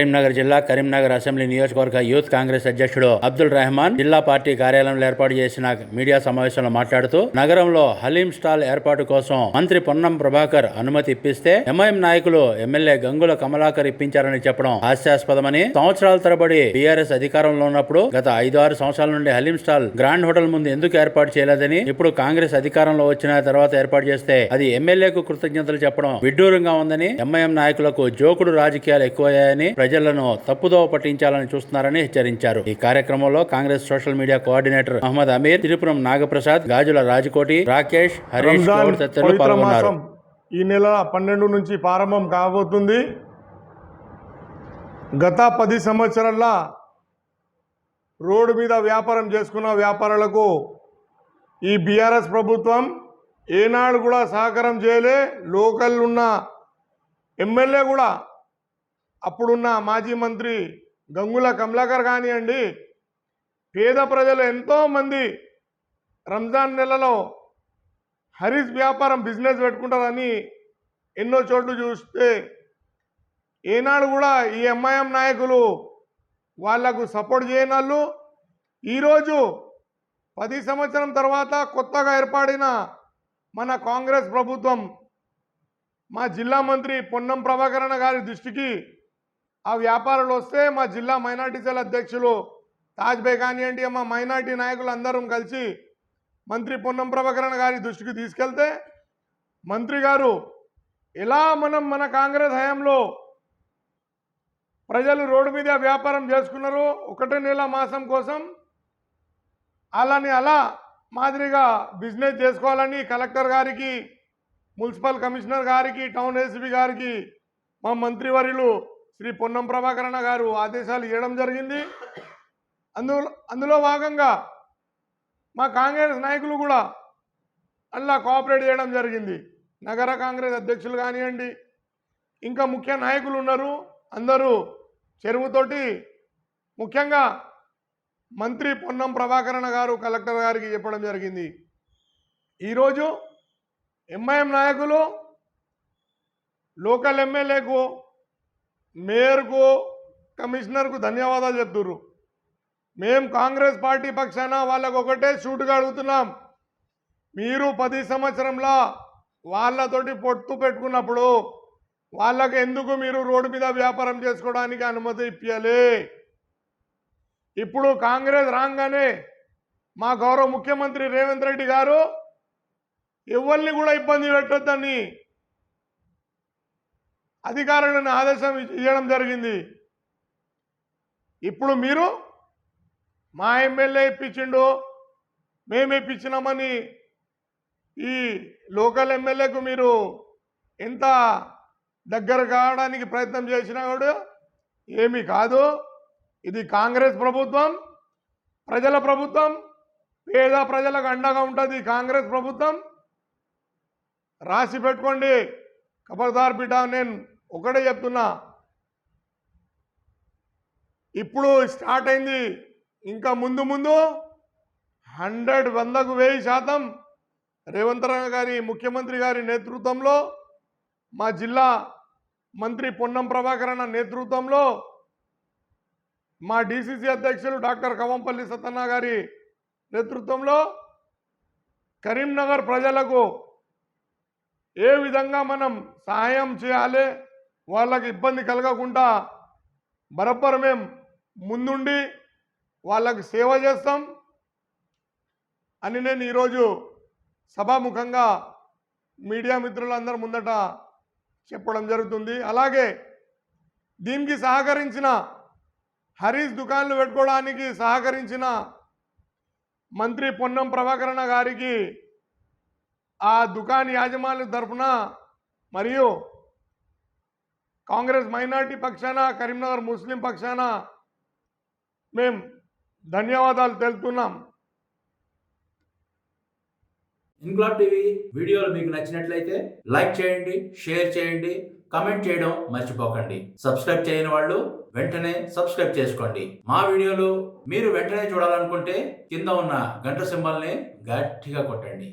కరీంనగర్ జిల్లా కరీంనగర్ అసెంబ్లీ నియోజకవర్గ యూత్ కాంగ్రెస్ అధ్యక్షుడు అబ్దుల్ రెహమాన్ జిల్లా పార్టీ కార్యాలయంలో ఏర్పాటు చేసిన మీడియా సమావేశంలో మాట్లాడుతూ నగరంలో హలీం స్టాల్ ఏర్పాటు కోసం మంత్రి పొన్నం ప్రభాకర్ అనుమతి ఇప్పిస్తే ఎంఐఎం నాయకులు ఎమ్మెల్యే గంగుల కమలాకర్ ఇప్పించారని చెప్పడం హాస్యాస్పదమని సంవత్సరాల తరబడి బీఆర్ఎస్ అధికారంలో ఉన్నప్పుడు గత ఐదు ఆరు సంవత్సరాల నుండి హలీం స్టాల్ గ్రాండ్ హోటల్ ముందు ఎందుకు ఏర్పాటు చేయలేదని ఇప్పుడు కాంగ్రెస్ అధికారంలో వచ్చిన తర్వాత ఏర్పాటు చేస్తే అది ఎమ్మెల్యేకు కృతజ్ఞతలు చెప్పడం విడ్డూరంగా ఉందని ఎంఐఎం నాయకులకు జోకుడు రాజకీయాలు ఎక్కువయ్యాయని ప్రజలను తప్పుదోవ పట్టించాలని చూస్తున్నారని హెచ్చరించారు. ఈ కార్యక్రమంలో Congress social media coordinator Mohammed Ameer Tirupuram Nagaprasad Gajula Rajakoti Rakesh Harish Goud తదితరులు పాల్గొన్నారు. ఈ నెల పన్నెండు నుంచి ప్రారంభం కాబోతుంది. గత పది సంవత్సరాల రోడ్డు మీద వ్యాపారం చేసుకున్న వ్యాపారులకు ఈ బీఆర్ఎస్ ప్రభుత్వం ఏనాడు కూడా సహకారం చేయలే. లోకల్ ఉన్న ఎమ్మెల్యే కూడా అప్పుడున్న మాజీ మంత్రి గంగుల కమలాకర్ కానివ్వండి పేద ప్రజలు ఎంతోమంది రంజాన్ నెలలో హరీస్ వ్యాపారం బిజినెస్ పెట్టుకుంటారని ఎన్నో చోట్ల చూస్తే ఏనాడు కూడా ఈ ఎంఐఎం నాయకులు వాళ్ళకు సపోర్ట్ చేయని వాళ్ళు. ఈరోజు పది సంవత్సరం తర్వాత కొత్తగా ఏర్పడిన మన కాంగ్రెస్ ప్రభుత్వం మా జిల్లా మంత్రి పొన్నం ప్రభాకరణ గారి దృష్టికి ఆ వ్యాపారాలు వస్తే మా జిల్లా మైనార్టీ సెల్ అధ్యక్షులు తాజ్ బే కానివ్వండి మా మైనార్టీ నాయకులు అందరం కలిసి మంత్రి పొన్నం ప్రభకరణ గారి దృష్టికి తీసుకెళ్తే మంత్రి గారు ఎలా మనం మన కాంగ్రెస్ హయాంలో ప్రజలు రోడ్డు మీద వ్యాపారం చేసుకున్నారు ఒకటే నెల మాసం కోసం అలాని అలా మాదిరిగా బిజినెస్ చేసుకోవాలని కలెక్టర్ గారికి మున్సిపల్ కమిషనర్ గారికి టౌన్ ఏసీబీ గారికి మా మంత్రివర్యులు శ్రీ పొన్నం ప్రభాకరణ గారు ఆదేశాలు ఇవ్వడం జరిగింది. అందులో అందులో భాగంగా మా కాంగ్రెస్ నాయకులు కూడా అలా కోఆపరేట్ చేయడం జరిగింది. నగర కాంగ్రెస్ అధ్యక్షులు కానివ్వండి ఇంకా ముఖ్య నాయకులు ఉన్నారు. అందరూ చెరువుతోటి ముఖ్యంగా మంత్రి పొన్నం ప్రభాకరణ గారు కలెక్టర్ గారికి చెప్పడం జరిగింది. ఈరోజు ఎంఐఎం నాయకులు లోకల్ ఎమ్మెల్యేకు మేయర్కు కమిషనర్కు ధన్యవాదాలు చెప్తున్నారు మేము కాంగ్రెస్ పార్టీ పక్షాన వాళ్ళకు ఒకటే షూట్గా అడుగుతున్నాం. మీరు పది సంవత్సరంలో వాళ్ళతోటి పొత్తు పెట్టుకున్నప్పుడు వాళ్ళకు ఎందుకు మీరు రోడ్డు మీద వ్యాపారం చేసుకోవడానికి అనుమతి ఇప్పించాలి ఇప్పుడు కాంగ్రెస్ రాగానే మా గౌరవ ముఖ్యమంత్రి రేవంత్ రెడ్డి గారు ఎవరిని కూడా ఇబ్బంది పెట్టొద్దని అధికారులను ఆదేశం ఇవ్వడం జరిగింది. ఇప్పుడు మీరు మా ఎమ్మెల్యే ఇప్పించిండు మేము ఇప్పించినామని ఈ లోకల్ ఎమ్మెల్యేకు మీరు ఎంత దగ్గర కావడానికి ప్రయత్నం చేసినా కూడా ఏమీ కాదు. ఇది కాంగ్రెస్ ప్రభుత్వం ప్రజల ప్రభుత్వం పేద ప్రజలకు అండగా ఉంటుంది కాంగ్రెస్ ప్రభుత్వం. రాసి పెట్టుకోండి. ఖబర్దార్ బిడ్డ నేను ఒకటే చెప్తున్నా. ఇప్పుడు స్టార్ట్ అయింది. ఇంకా ముందు ముందు హండ్రెడ్ వందకు వెయ్యి శాతం రేవంత్ గారి ముఖ్యమంత్రి గారి నేతృత్వంలో మా జిల్లా మంత్రి పొన్నం ప్రభాకరణ నేతృత్వంలో మా డిసిసి అధ్యక్షులు డాక్టర్ కవంపల్లి సత్తన్న గారి నేతృత్వంలో కరీంనగర్ ప్రజలకు ఏ విధంగా మనం సహాయం చేయాలి వాళ్ళకి ఇబ్బంది కలగకుండా బరబ్బర్ మేము ముందుండి వాళ్ళకి సేవ చేస్తాం అని నేను ఈరోజు సభాముఖంగా మీడియా మిత్రులందరి ముందట చెప్పడం జరుగుతుంది. అలాగే దీనికి సహకరించిన హరీష్ దుకాన్లు పెట్టుకోవడానికి సహకరించిన మంత్రి పొన్నం ప్రభాకరణ గారికి ఆ దుకాన్ యాజమాన్య తరఫున మరియు కాంగ్రెస్ మైనార్టీ పక్షాన కరీంనగర్ ముస్లిం పక్షాన? మేం ధన్యవాదాలు తెలుపుతున్నాం. ఇన్క్లాబ్ టీవీ వీడియోలు మీకు నచ్చినట్లయితే లైక్ చేయండి షేర్ చేయండి కమెంట్ చేయడం మర్చిపోకండి. సబ్స్క్రైబ్ చేయని వాళ్ళు వెంటనే సబ్స్క్రైబ్ చేసుకోండి. మా వీడియోలు మీరు వెంటనే చూడాలనుకుంటే కింద ఉన్న గంట సింబల్ని గట్టిగా కొట్టండి.